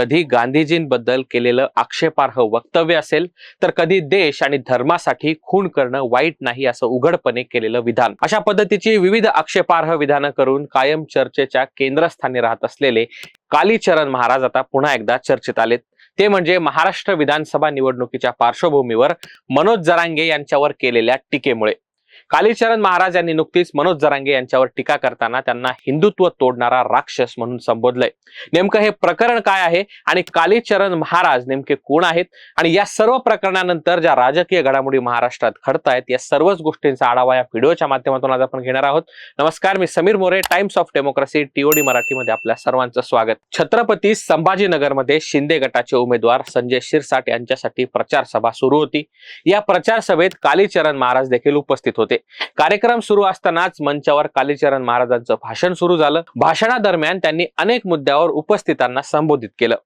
कधी गांधीजींबद्दल केलेलं आक्षेपार्ह वक्तव्य असेल तर कधी देश आणि धर्मासाठी खून करणं वाईट नाही असं उघडपणे केलेलं विधान. अशा पद्धतीची विविध आक्षेपार्ह विधानं करून कायम चर्चेच्या केंद्रस्थानी राहत असलेले कालीचरण महाराज आता पुन्हा एकदा चर्चेत आलेत. ते म्हणजे महाराष्ट्र विधानसभा निवडणुकीच्या पार्श्वभूमीवर मनोज जरांगे यांच्यावर केलेल्या टीकेमुळे. कालीचरण महाराज यांनी नुकतीच मनोज जरांगे यांच्यावर टीका करताना त्यांना हिंदुत्व तोडणारा राक्षस म्हणून संबोधलंय. नेमकं हे प्रकरण काय आहे आणि कालीचरण महाराज नेमके कोण आहेत? आणि या सर्व प्रकरणानंतर ज्या राजकीय घडामोडी महाराष्ट्रात घडतायत या सर्वच गोष्टींचा आढावा या व्हिडिओच्या माध्यमातून आज आपण घेणार आहोत. नमस्कार मी Sameer More times of democracy TOD मराठीमध्ये आपल्या सर्वांचं स्वागत. छत्रपती संभाजीनगरमध्ये शिंदे गटाचे उमेदवार संजय शिरसाट यांच्यासाठी प्रचार सभा सुरू होती. या प्रचार सभेत कालीचरण महाराज देखील उपस्थित होते. कार्यक्रम सुरू असतानाच मंचावर कालीचरण महाराजांचं भाषण सुरू झालं. भाषणादरम्यान त्यांनी अनेक मुद्द्यावर उपस्थितांना संबोधित केलं.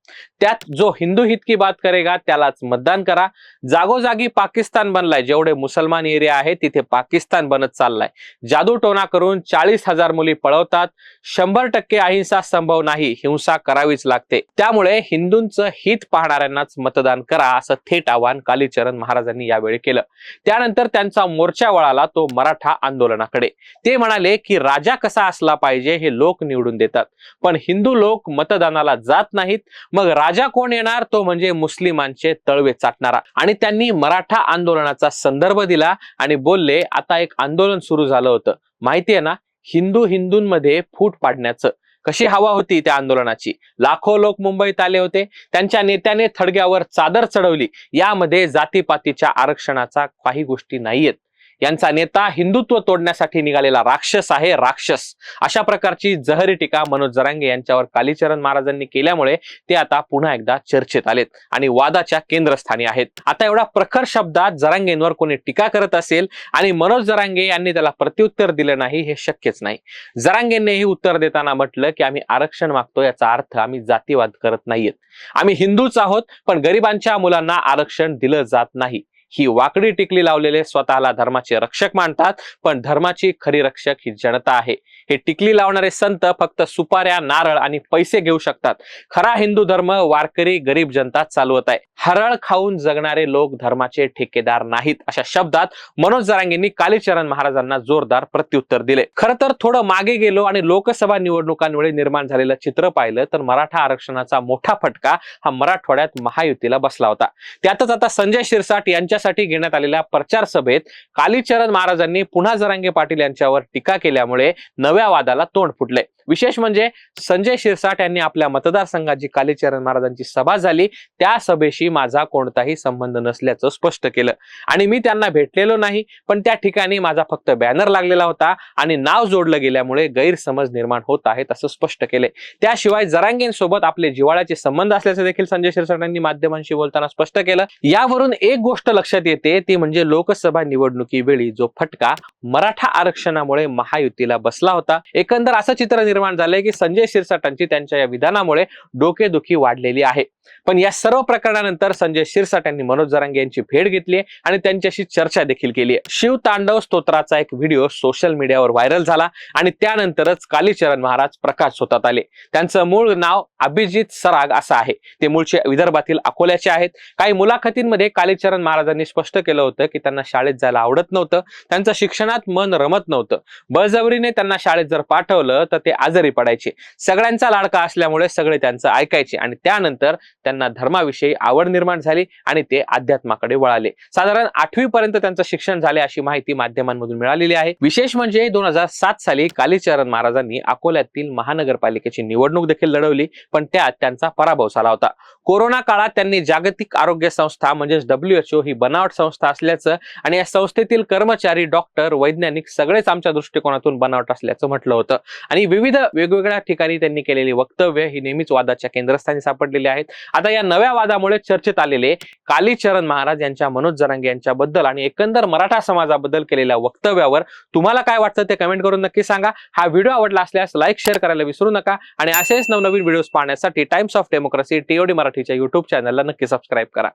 त्यात जो हिंदू हित की बात करेगा त्यालाच मतदान करा. जागोजागी पाकिस्तान बनलाय. जेवढे मुसलमान एरिया आहे तिथे पाकिस्तान बनत चाललाय. जादू टोना करून चाळीस हजार मुली पळवतात. शंभर टक्के अहिंसा संभव नाही हिंसा करावीच लागते. त्यामुळे हिंदूंचं हित पाहणाऱ्यांनाच मतदान करा असं थेट आवाहन कालीचरण महाराजांनी यावेळी केलं. त्यानंतर त्यांचा मोर्चा वळाला तो मराठा आंदोलनाकडे. ते म्हणाले की राजा कसा असला पाहिजे हे लोक निवडून देतात. पण हिंदू लोक मतदानाला जात नाहीत. मग राजा कोण येणार? तो म्हणजे मुस्लिमांचे तळवे चाटणारा. आणि त्यांनी मराठा आंदोलनाचा संदर्भ दिला आणि बोलले आता एक आंदोलन सुरू झालं होतं. माहितीये ना? हिंदू हिंदूंमध्ये फूट पाडण्याचं. कशी हवा होती त्या आंदोलनाची? लाखो लोक मुंबईत आले होते. त्यांच्या नेत्याने थडग्यावर चादर चढवली. यामध्ये जातीपातीच्या आरक्षणाचा काही गोष्टी नाहीयेत. यांचा नेता हिंदुत्व तोडण्यासाठी निघालेला राक्षस आहे राक्षस. अशा प्रकारची जहरी टीका मनोज जरांगे यांच्यावर कालीचरण महाराजांनी केल्यामुळे ते आता पुन्हा एकदा चर्चेत आलेत आणि वादाच्या केंद्रस्थानी आहेत. आता एवढा प्रखर शब्दात जरांगेंवर कोणी टीका करत असेल आणि मनोज जरांगे यांनी त्याला प्रत्युत्तर दिलं नाही हे शक्यच नाही. जरांगेंनीही उत्तर देताना म्हटलं की आम्ही आरक्षण मागतो याचा अर्थ आम्ही जातीवाद करत नाहीयेत. आम्ही हिंदूच आहोत पण गरिबांच्या मुलांना आरक्षण दिलं जात नाही. ही वाकडी टिकली लावलेले स्वतःला धर्माचे रक्षक मानतात पण धर्माची खरी रक्षक ही जनता आहे. हे टिकली लावणारे संत फक्त सुपाऱ्या नारळ आणि पैसे घेऊ शकतात. खरा हिंदू धर्म वारकरी गरीब जनता चालवत आहे. हरळ खाऊन जगणारे लोक धर्माचे ठेकेदार नाहीत अशा शब्दात मनोज जरांगेंनी कालीचरण महाराजांना जोरदार प्रत्युत्तर दिले. खरं तर थोडं मागे गेलो आणि लोकसभा निवडणुकांमुळे निर्माण झालेलं चित्र पाहिलं तर मराठा आरक्षणाचा मोठा फटका हा मराठवाड्यात महायुतीला बसला होता. त्यातच आता संजय शिरसाट यासाठी घेण्यात आलेल्या प्रचार सभेत कालीचरण महाराजांनी पुन्हा जरांगे पाटील यांच्यावर टीका केल्यामुळे नव्या वादाला तोंड फुटले. विशेष म्हणजे संजय शिरसाट यांनी आपल्या मतदारसंघात जी कालीचरण महाराजांची सभा झाली. त्या सभेशी माझा कोणताही संबंध नसल्याचं स्पष्ट केलं. आणि मी त्यांना भेटलेलो नाही पण त्या ठिकाणी माझा फक्त बॅनर लागलेला होता आणि नाव जोडलं गेल्यामुळे गैरसमज निर्माण होत आहेत असं स्पष्ट केले त्याशिवाय जरांगेंसोबत आपले जिवाळ्याचे संबंध असल्याचं देखील संजय शिरसाट यांनी माध्यमांशी बोलताना स्पष्ट केलं. यावरून एक गोष्ट लक्षात येते ती म्हणजे लोकसभा निवडणुकीवेळी जो फटका मराठा आरक्षणामुळे महायुतीला बसला होता एकंदर असं चित्र निर्माण झालंय की संजय शिरसाटांची त्यांच्या या विधानामुळे डोकेदुखी वाढलेली आहे. पण या सर्व प्रकरणानंतर संजय शिरसाट यांनी मनोज जरांगे यांची भेट घेतली आणि त्यांच्याशी चर्चा देखील केली आहे. शिव तांडव स्तोत्राचा एक व्हिडिओ सोशल मीडियावर व्हायरल झाला आणि त्यानंतरच कालीचरण महाराज प्रकाश होतात आले. त्यांचं मूळ नाव अभिजित सराग असं आहे. ते मूळचे विदर्भातील अकोल्याचे आहेत. काही मुलाखतींमध्ये कालीचरण महाराजांनी स्पष्ट केलं होतं की त्यांना शाळेत जायला आवडत नव्हतं. त्यांचं शिक्षणात मन रमत नव्हतं. बळजबरीने त्यांना शाळेत जर पाठवलं तर ते आजारी पडायचे. सगळ्यांचा लाडका असल्यामुळे सगळे त्यांचं ऐकायचे आणि त्यानंतर त्यांना धर्माविषयी आवड निर्माण झाली आणि ते अध्यात्माकडे वळाले. साधारण आठवी पर्यंत त्यांचं शिक्षण झाले अशी माहिती माध्यमांमधून मिळालेली आहे. विशेष म्हणजे दोन हजार सात साली कालीचरण महाराजांनी अकोल्यातील महानगरपालिकेची निवडणूक देखील लढवली पण त्यात त्यांचा पराभव झाला होता. कोरोना काळात त्यांनी जागतिक आरोग्य संस्था म्हणजेच डब्ल्यूएचओ ही बनावट संस्था असल्याचं आणि या संस्थेतील कर्मचारी डॉक्टर वैज्ञानिक सगळेच आमच्या दृष्टिकोनातून बनावट असल्याचं म्हटलं होतं. आणि विविध वेगवेगळ्या ठिकाणी त्यांनी केलेली वक्तव्य ही नेहमीच वादाच्या केंद्रस्थानी सापडलेली आहेत. आता या नव्या वादामुळे चर्चेत आलेले कालीचरण महाराज यांच्या मनोज जरांगे यांच्याबद्दल आणि एकंदर मराठा समाजाबद्दल केलेल्या वक्तव्यावर तुम्हाला काय वाटतं ते कमेंट करून नक्की सांगा. हा व्हिडिओ आवडला असल्यास लाईक शेअर करायला विसरू नका आणि असेच नवनवीन व्हिडिओज पाहण्यासाठी टाइम्स ऑफ डेमोक्रेसी टीओडी मराठीच्या युट्यूब चॅनलला नक्की सबस्क्राईब करा.